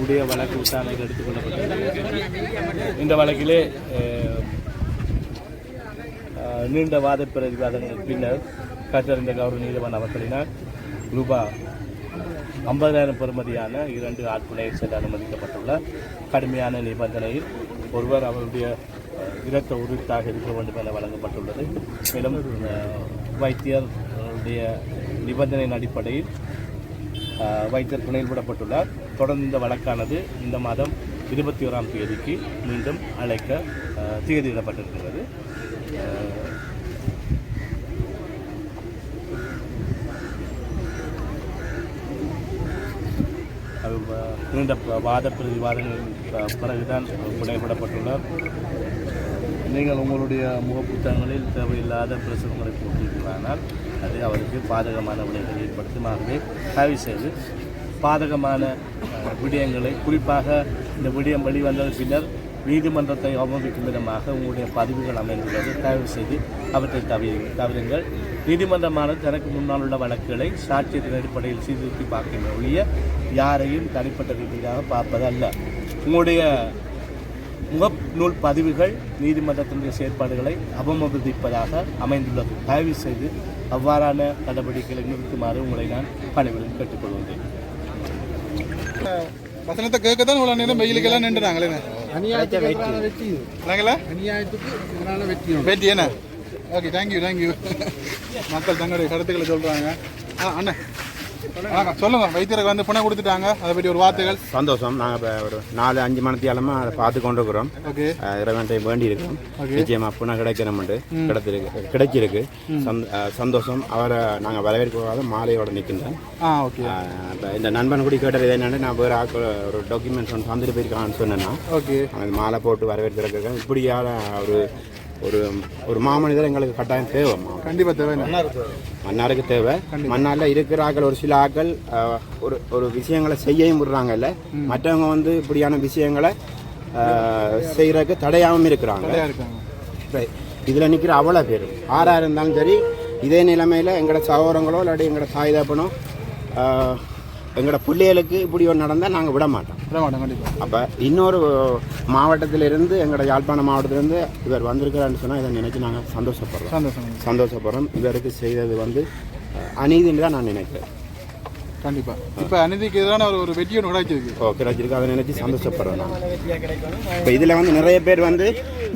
உடைய வழக்கு விசாரணையில் எடுத்துக்கொள்ளப்பட்டது இந்த வழக்கிலே நீண்ட வாத பிரதிவாதங்கள் பின்னர் கற்றறிந்த கௌரவ நீதிமன்ற அவர்களினால் ரூபாய் ஐம்பதாயிரம் பெறுமதியான இரண்டு ஆட்களை செல்ல அனுமதிக்கப்பட்டுள்ள கடுமையான நிபந்தனையில் ஒருவர் அவருடைய இரத்த உறுத்தாக இருக்க வேண்டும் என வழங்கப்பட்டுள்ளது. மேலும் வைத்தியருடைய நிபந்தனையின் அடிப்படையில் வைத்தியர் துணையில் விடப்பட்டுள்ளார். தொடர்ந்து இந்த வழக்கானது இந்த மாதம் இருபத்தி ஓராம் தேதிக்கு மீண்டும் அழைக்க தேதியிடப்பட்டிருக்கிறது நீண்ட வாத பிரதிவாதங்களின் பிறகுதான் புனையப்படப்பட்டுள்ளார் நீங்கள் உங்களுடைய முகப்புத்தகங்களில் தேவையில்லாத பிரசுரங்களை போட்டிருக்கிறானால் அது அவருக்கு பாதகமான விளைவுகளை ஏற்படுத்தும் ஆகவே தயவு செய்து பாதகமான விடயங்களை குறிப்பாக இந்த விடயம் வெளிவந்தது பின்னர் நீதிமன்றத்தை அவமதிக்கும் விதமாக உங்களுடைய பதிவுகள் அமைந்துள்ளது. தயவு செய்து அவற்றை தவிர தவிருங்கள். நீதிமன்றமானது தனக்கு முன்னால் உள்ள வழக்குகளை சாட்சியத்தின் அடிப்படையில் சீர்திருத்தி பார்க்கின்ற ஒழிய யாரையும் தனிப்பட்ட ரீதியாக பார்ப்பதல்ல. உங்களுடைய முகநூல் பதிவுகள் நீதிமன்றத்தினுடைய செயற்பாடுகளை அவமதிப்பதாக அமைந்துள்ளது. தயவு செய்து அவ்வாறான நடவடிக்கைகளை நிறுத்துமாறு உங்களை நான் பணிவில் கேட்டுக்கொள்கின்றேன் வசனத்தை கேட்க தான் இவ்வளோ நேரம் வெயிலுக்கெல்லாம் நின்றுனாங்களே வெற்றி அநியாயத்துக்கு வெற்றி என்ன? ஓகே தேங்க்யூ தேங்க்யூ மக்கள் தங்களுடைய கருத்துக்களை சொல்கிறாங்க ஆ அண்ணன் வணக்கம். சொல்லுங்க. வைத்தியருக்கு வந்து புனை கொடுத்துட்டாங்க. அதை பற்றி ஒரு வார்த்தைகள். சந்தோஷம். நாங்கள் இப்போ ஒரு நாலு அஞ்சு மணித்தியாலமாக அதை பார்த்து கொண்டு இருக்கிறோம் இறைவன்ட்டை வேண்டி இருக்கிறோம் நிச்சயமா கிடைக்கணும்ட்டு கிடைத்திருக்கு கிடைச்சிருக்கு. அஹ் சந்தோஷம். அவரை நாங்கள் வரவேற்காத மாலையோட நிற்கின்றோம் இப்போ இந்த நண்பன் கூட கேட்டது என்னன்னு நான் வேறு ஒரு டாக்குமெண்ட்ஸ் ஒன்று தந்துட்டு போயிருக்கான்னு சொன்னேன்னா ஓகே. அந்த மாலை போட்டு வரவேற்கிறதுக்கு இப்படியான ஒரு ஒரு ஒரு மாமனிதர் எங்களுக்கு கட்டாயம் தேவை. கண்டிப்பாக தேவை மன்னாருக்கு தேவை. மன்னாரில் இருக்கிற ஆட்கள் ஒரு சில ஆட்கள் அஹ், ஒரு ஒரு விஷயங்களை செய்யவும் விடுறாங்கல்ல. மற்றவங்க வந்து இப்படியான விஷயங்களை செய்கிறதுக்கு தடையாகவும் இருக்கிறாங்க. இதுல நிக்கிற அவ்வளோ பேர். ஆறா இருந்தாலும் சரி இதே நிலைமையில எங்களோட சகோதரங்களோ இல்லாட்டி எங்களோட தாய் தப்பனோ எங்களோட பிள்ளைகளுக்கு இப்படி ஒன்று நடந்தால் நாங்கள் விட மாட்டோம். விட மாட்டோம் கண்டிப்பாக அப்போ இன்னொரு மாவட்டத்திலிருந்து எங்களோட யாழ்ப்பாண மாவட்டத்திலிருந்து இவர் வந்திருக்கிறான்னு சொன்னால் இதை நினைச்சு நாங்கள் சந்தோஷப்படுறோம். சந்தோஷம். சந்தோஷப்படுறோம். இவருக்கு செய்தது வந்து அநீதின்னு தான் நான் நினைக்கிறேன். கண்டிப்பாக இப்போ அநீதிக்கு எதிரான ஒரு ஒரு வெற்றி ஒன்று கிடைச்சிருக்கு ஓ கிடைச்சிருக்கு அதை நினைச்சு சந்தோஷப்படுறேன் நான் இப்போ இதில் வந்து நிறைய பேர் வந்து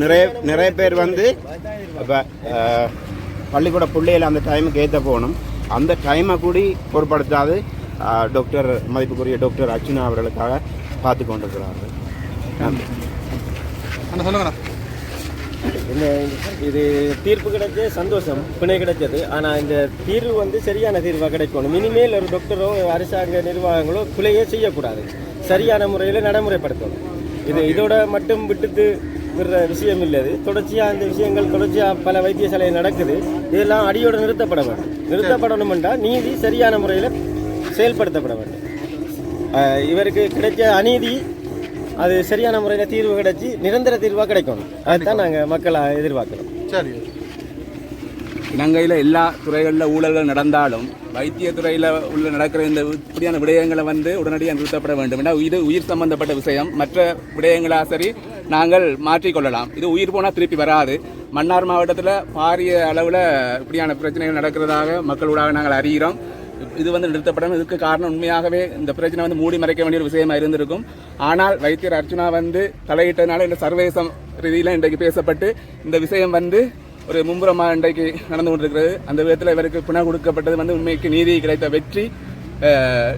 நிறைய நிறைய பேர் வந்து இப்போ பள்ளிக்கூட பிள்ளைகள் அந்த டைமுக்கு ஏற்ற போகணும். அந்த டைமை கூடி பொருட்படுத்தாது. டாக்டர் மதிப்புக்குரிய டாக்டர் அர்ச்சுனா அவர்களுக்காக பார்த்து கொண்டிருக்கிறார்கள் இந்த இது தீர்ப்பு கிடைச்ச சந்தோஷம் பிணை கிடைச்சது. ஆனால் இந்த தீர்வு வந்து சரியான தீர்வாக கிடைக்கணும். இனிமேல் ஒரு டாக்டரோ அரசாங்க நிர்வாகங்களோ பிழையே செய்யக்கூடாது. சரியான முறையில் நடைமுறைப்படுத்தணும். இது இதோட மட்டும் விட்டுட்டு விடுற விஷயம் இல்லை இது. தொடர்ச்சியாக இந்த விஷயங்கள் தொடர்ச்சியாக பல வைத்தியசாலை நடக்குது. இதெல்லாம் அடியோடு நிறுத்தப்பட வேண்டும். நிறுத்தப்படணுமெண்டா நீதி சரியான முறையில் செயல்படுத்தப்பட வேண்டும். இவருக்கு கிடைச்ச அநீதி அது சரியான முறையில் தீர்வு கிடைச்சி நிரந்தர தீர்வாக கிடைக்கணும். அதுதான் நாங்கள் மக்களாக எதிர்பார்க்குறோம். சரி. இலங்கையில் எல்லா துறைகளில் ஊழல்கள் நடந்தாலும் வைத்திய துறையில் உள்ள நடக்கிற இந்த இப்படியான விடயங்களை வந்து உடனடியாக நிறுத்தப்பட வேண்டும். ஏன்னா இது உயிர் சம்பந்தப்பட்ட விஷயம். மற்ற விடயங்களா சரி நாங்கள் மாற்றிக்கொள்ளலாம். இது உயிர் போனால் திருப்பி வராது. மன்னார் மாவட்டத்தில் பாரிய அளவில் இப்படியான பிரச்சனைகள் நடக்கிறதாக மக்களூடாக நாங்கள் அறிகிறோம். இது வந்து நிறுத்தப்படணும் இதுக்கு காரணம் உண்மையாகவே இந்த பிரச்சனை வந்து மூடி மறைக்க வேண்டிய ஒரு விஷயமா இருந்திருக்கும். ஆனால் வைத்தியர் அர்ச்சுனா வந்து தலையிட்டதுனால இந்த சர்வதேச ரீதியில் இன்றைக்கு பேசப்பட்டு இந்த விஷயம் வந்து ஒரு மும்புறமாக இன்றைக்கு நடந்து கொண்டிருக்கிறது. அந்த விதத்தில் இவருக்கு பிணை கொடுக்கப்பட்டது வந்து உண்மைக்கு நீதி கிடைத்த வெற்றி.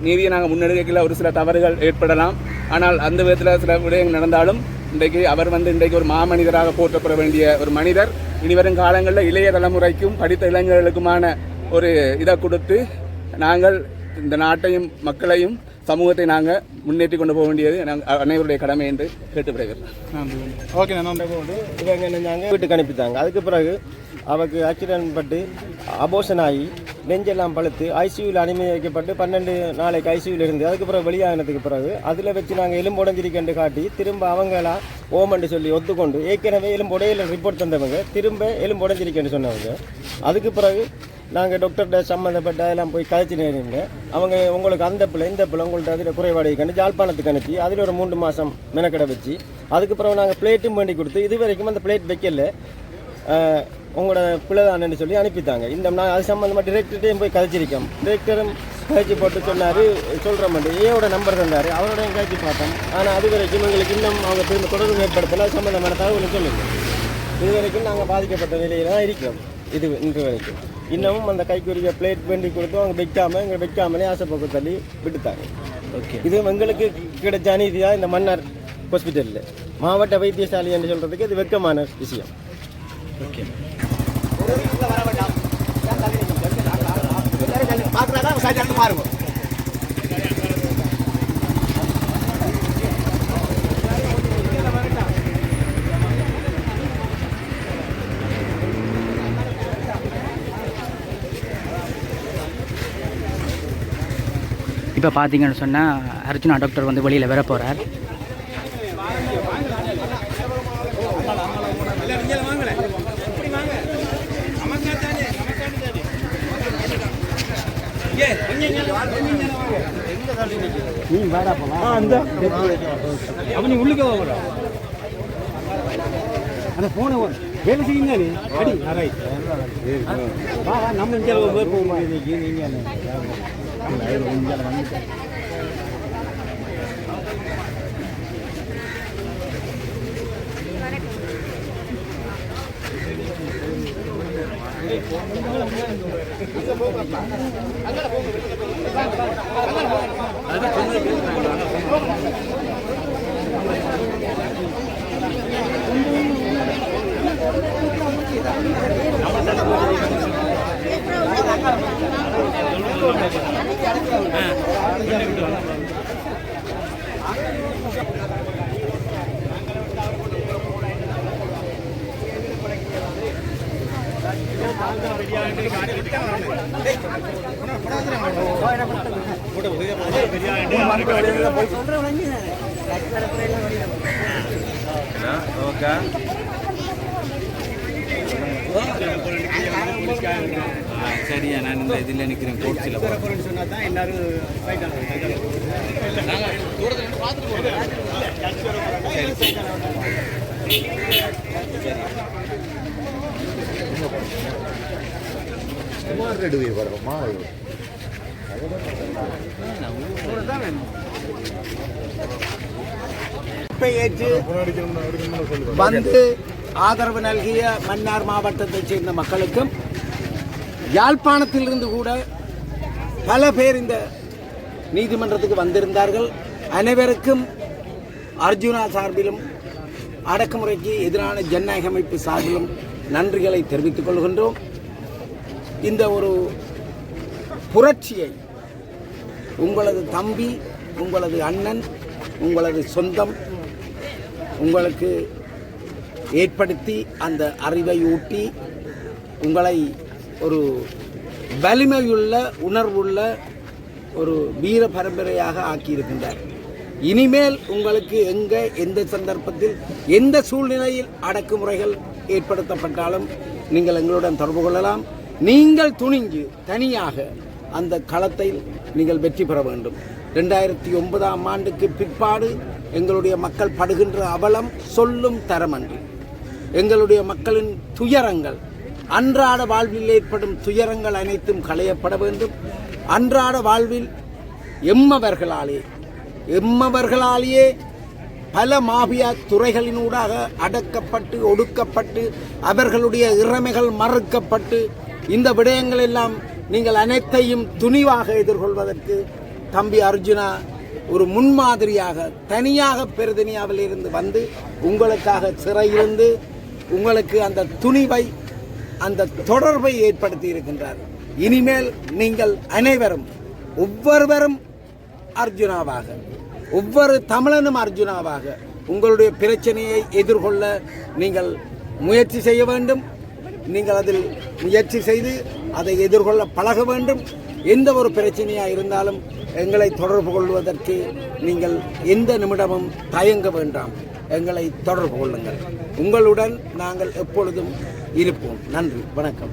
நீதியை நாங்கள் முன்னெடுக்கல ஒரு சில தவறுகள் ஏற்படலாம். ஆனால் அந்த விதத்தில் சில விடயங்கள் நடந்தாலும் இன்றைக்கு அவர் வந்து இன்றைக்கு ஒரு மாமனிதராக போற்றப்பட வேண்டிய ஒரு மனிதர். இனி வரும் காலங்களில் இளைய தலைமுறைக்கும் படித்த இளைஞர்களுக்குமான ஒரு இதை கொடுத்து நாங்கள் இந்த நாட்டையும் மக்களையும் சமூகத்தை நாங்கள் முன்னேற்றி கொண்டு போக வேண்டியது நாங்கள் அனைவருடைய கடமை என்று கேட்டுவிடுகிறேன் நன்றி. ஓகே இவங்க என்னஞ்சாங்க வீட்டுக்கு அனுப்பித்தாங்க. அதுக்கு பிறகு அவருக்கு ஆக்சிடென்ட் பட்டு அபோஷன் ஆகி நெஞ்செல்லாம் பழுத்து ஐசியூவில் அனுமதிக்கப்பட்டு பன்னெண்டு நாளைக்கு ஐசியூவில் இருந்து அதுக்கு பிறகு வெளியாகினதுக்கு பிறகு அதில் வச்சு நாங்கள் எலும்புடைஞ்சிருக்கேன்னு காட்டி திரும்ப அவங்களா ஓமண்டு சொல்லி ஒத்துக்கொண்டு ஏற்கனவே எலும்புடையில ரிப்போர்ட் தந்தவங்க திரும்ப எலும்புடைஞ்சிருக்கேன்னு சொன்னவங்க. அதுக்கு பிறகு நாங்கள் டாக்டர்கிட்ட சம்மந்தப்பட்ட எல்லாம் போய் கழிச்சு இருந்தேன். அவங்க உங்களுக்கு அந்த பிள்ளை இந்த பிள்ளை உங்கள்ட்ட அதில் குறைபாடு கணிச்சு ஜாழ்ப்பாணத்துக்கு அனுப்பி அதில் ஒரு மூன்று மாதம் மெனக்கடை வச்சு அதுக்கப்புறம் நாங்கள் பிளேட்டும் பண்ணி கொடுத்து இது வரைக்கும் அந்த பிளேட் வைக்கல. உங்களோட பிள்ளை தானேன்னு சொல்லி அனுப்பித்தாங்க. இந்த நான் அது சம்மந்தமாக டிரெக்டர்கிட்டையும் போய் கழிச்சிருக்கோம். டிரெக்டரும் கழிச்சு போட்டு சொன்னார் சொல்கிற மாதிரி. ஏவோட நம்பர் தந்தார் அவரோடையும் கழிச்சு பார்த்தோம். ஆனால் அது வரைக்கும் எங்களுக்கு இன்னும் அவங்க திரும்ப தொடர்பு ஏற்படுத்தல அது சம்மந்தமான தகவல் சொல்லுங்கள் இது வரைக்கும் நாங்கள் பாதிக்கப்பட்ட நிலையில் தான் இருக்கிறோம் இது இன்று வரைக்கும். இன்னமும் அந்த கைக்குரிய பிளேட் வேண்டி கொடுத்து அவங்க வைக்காம இங்கே வைக்காமலே ஆசைப்போக்கு தள்ளி விட்டுட்டாங்க. ஓகே. இது எங்களுக்கு கிடைச்ச அநீதியாக இந்த மன்னார் ஹாஸ்பிட்டலில் மாவட்ட வைத்தியசாலை என்று சொல்கிறதுக்கு இது வெட்கமான விஷயம். ஓகே. இப்போ பார்த்தீங்கன்னு சொன்னால் அர்ஜுனா டாக்டர் வந்து வெளியில் வர போகிறார் நீ உள்ளுக்க வர அந்த போன வேலை செய்யுங்க நீ அடி ரைட் வா வா, நம்ம இங்கே போவோம் இன்னைக்கு நீங்க சரியா நான் இந்த இதில் நிற்கிறேன் கோட்ஸில் சரி. வந்து ஆதரவு நல்கிய மன்னார் மாவட்டத்தைச் சேர்ந்த மக்களுக்கும் யாழ்ப்பாணத்திலிருந்து கூட பல பேர் இந்த நீதிமன்றத்துக்கு வந்திருந்தார்கள். அனைவருக்கும் அர்ஜுனா சார்பிலும் அடக்குமுறைக்கு எதிரான ஜனநாயக அமைப்பு சார்பிலும் நன்றிகளை தெரிவித்துக் கொள்கின்றோம். இந்த ஒரு புரட்சியை உங்களது தம்பி உங்களது அண்ணன் உங்களது சொந்தம் உங்களுக்கு ஏற்படுத்தி அந்த அறிவை ஊட்டி உங்களை ஒரு வலிமையுள்ள உணர்வுள்ள ஒரு வீர பரம்பரையாக ஆக்கியிருக்கின்றார். இனிமேல் உங்களுக்கு எங்கே எந்த சந்தர்ப்பத்தில் எந்த சூழ்நிலையில் அடக்குமுறைகள் ஏற்படுத்தப்பட்டாலும் நீங்கள் எங்களுடன் தொடர்பு கொள்ளலாம். நீங்கள் துணிஞ்சு தனியாக அந்த களத்தில் நீங்கள் வெற்றி பெற வேண்டும். ரெண்டாயிரத்தி ஒன்பதாம் ஆண்டுக்கு பிற்பாடு எங்களுடைய மக்கள் படுகின்ற அவலம் சொல்லும் தரமன்று. எங்களுடைய மக்களின் துயரங்கள் அன்றாட வாழ்வில் ஏற்படும் துயரங்கள் அனைத்தும் களையப்பட வேண்டும். அன்றாட வாழ்வில் எம்மவர்களாலே எம்மவர்களாலேயே பல மாபியா துறைகளினூடாக அடக்கப்பட்டு ஒடுக்கப்பட்டு அவர்களுடைய இறமைகள் மறுக்கப்பட்டு இந்த விடயங்கள் எல்லாம் நீங்கள் அனைத்தையும் துணிவாக எதிர்கொள்வதற்கு தம்பி அர்ஜுனா ஒரு முன்மாதிரியாக தனியாக பெருதனியாவில் இருந்து வந்து உங்களுக்காக சிறையிருந்து உங்களுக்கு அந்த துணிவை அந்த தொடர்பை ஏற்படுத்தி இருக்கின்றார். இனிமேல் நீங்கள் அனைவரும் ஒவ்வொருவரும் அர்ஜுனாவாக. ஒவ்வொரு தமிழனும் அர்ஜுனாவாக உங்களுடைய பிரச்சனையை எதிர்கொள்ள நீங்கள் முயற்சி செய்ய வேண்டும். நீங்கள் அதில் முயற்சி செய்து அதை எதிர்கொள்ள பழக வேண்டும். எந்த ஒரு பிரச்சனையாக இருந்தாலும் எங்களை தொடர்பு கொள்வதற்கு நீங்கள் எந்த நிமிடமும் தயங்க வேண்டாம். எங்களை தொடர்பு கொள்ளுங்கள். உங்களுடன் நாங்கள் எப்பொழுதும் இருப்போம். நன்றி. வணக்கம்.